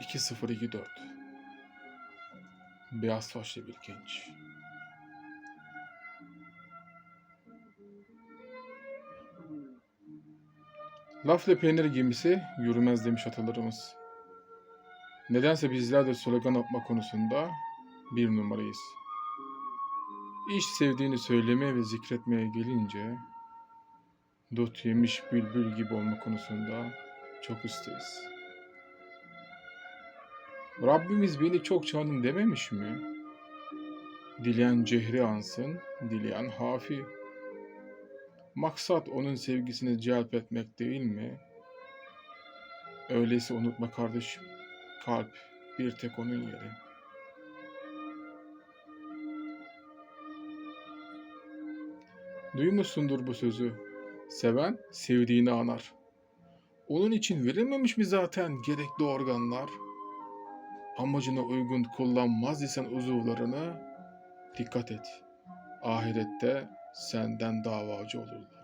2024 Beyaz saçlı bir genç. Lafla peynir gemisi yürümez demiş atalarımız. Nedense bizler de slogan atma konusunda bir numarayız. İş sevdiğini söylemeye ve zikretmeye gelince dut yemiş bülbül gibi olma konusunda çok ustayız. Rabbimiz beni çok çaldın dememiş mi? Dileyen cehri ansın, dileyen hafi. Maksat onun sevgisini celp etmek değil mi? Öyleyse unutma kardeşim. Kalp bir tek onun yeri. Duymuşsundur bu sözü. Seven sevdiğini anar. Onun için verilmemiş mi zaten gerekli organlar? Amacına uygun kullanmaz isen uzuvlarını dikkat et. Ahirette senden davacı olurlar.